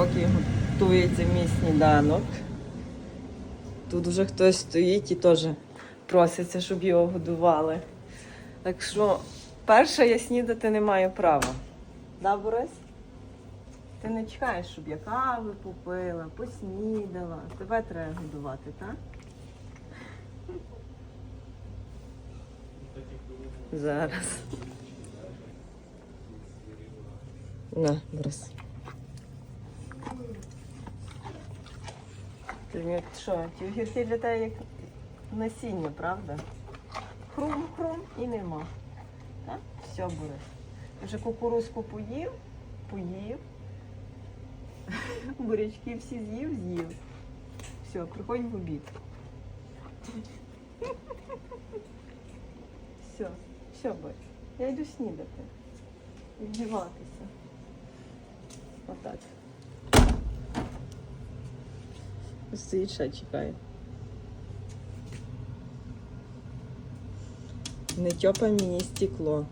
поки готується мій сніданок. Тут вже хтось стоїть і теж проситься, щоб його годували. Так що, перше, я снідати не маю права. Да, Борис? Ти не чекаєш, щоб я кави попила, поснідала. Тебе треба годувати, так? Зараз. На, Борис. Ти що, ті для тебе як насіння, правда? Хрум-хрум і нема. Так? Все. Ти Вже кукурузку поїв, поїв. Бурячки всі з'їв, з'їв. Все, приходь в обід. Все, все, Борис. Я йду снідати. Вдіватися. Ще чекає. Не тьопа мені стекло.